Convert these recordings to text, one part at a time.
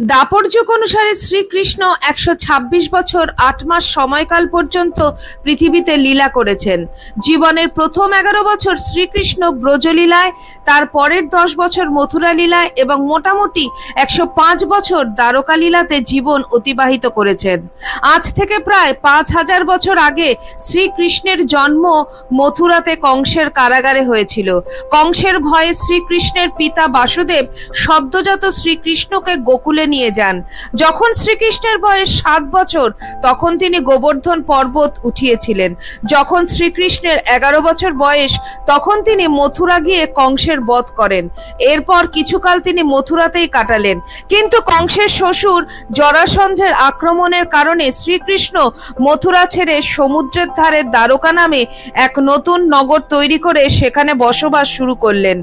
দাপর যুগ অনুসারে শ্রীকৃষ্ণ একশো ছাব্বিশ বছর আট মাস সময়কাল পর্যন্ত পৃথিবীতে লীলা করেছেন। জীবনের প্রথম এগারো বছর শ্রীকৃষ্ণ ব্রজলীলায়, তার পরের দশ বছর মথুরা লীলায় এবং মোটামুটি একশো পাঁচ বছর দ্বারকা লীলাতে জীবন অতিবাহিত করেছেন। আজ থেকে প্রায় পাঁচ হাজার বছর আগে শ্রীকৃষ্ণের জন্ম মথুরাতে কংসের কারাগারে হয়েছিল। কংসের ভয়ে শ্রীকৃষ্ণের পিতা বাসুদেব সদ্যজাত শ্রীকৃষ্ণকে গোকুলে নিয়ে যান। যখন শ্রীকৃষ্ণের বয়স সাত বছর, তখন তিনি গোবর্ধন পর্বত উঠিয়েছিলেন। যখন শ্রীকৃষ্ণের এগারো বছর বয়স, তখন তিনি মথুরা গিয়ে কংসের বধ করেন। এরপর কিছুকাল তিনি মথুরাতেই কাটালেন। কিন্তু কংসের শ্বশুর জরাসন্ধের আক্রমণের কারণে শ্রীকৃষ্ণ মথুরা ছেড়ে সমুদ্রের ধারে দ্বারকা নামে এক নতুন নগর তৈরি করে সেখানে বসবাস শুরু করলেন।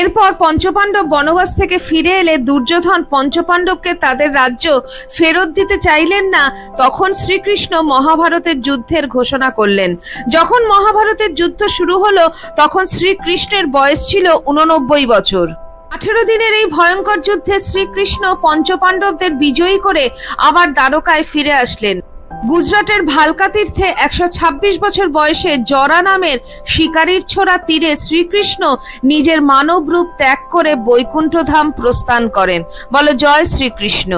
এরপর পঞ্চপাণ্ডব বনবাস থেকে ফিরে এলে দুর্যোধন পঞ্চপাণ্ডবকে তাদের রাজ্য ফেরত দিতে চাইলেন না, তখন শ্রীকৃষ্ণ মহাভারতের যুদ্ধের ঘোষণা করলেন। যখন মহাভারতের যুদ্ধ শুরু হলো, তখন শ্রীকৃষ্ণের বয়স ছিল উননব্বই বছর। আঠেরো দিনের এই ভয়ঙ্কর যুদ্ধে শ্রীকৃষ্ণ পঞ্চপাণ্ডবদের বিজয়ী করে আবার দ্বারকায় ফিরে আসলেন। গুজরাটের ভালকা তীর্থে একশো ছাব্বিশ বছর বয়সে জরা নামের শিকারীর ছোড়া তীরে শ্রীকৃষ্ণ নিজের মানব রূপ ত্যাগ করে বৈকুণ্ঠধাম প্রস্থান করেন। বলো জয় শ্রীকৃষ্ণ।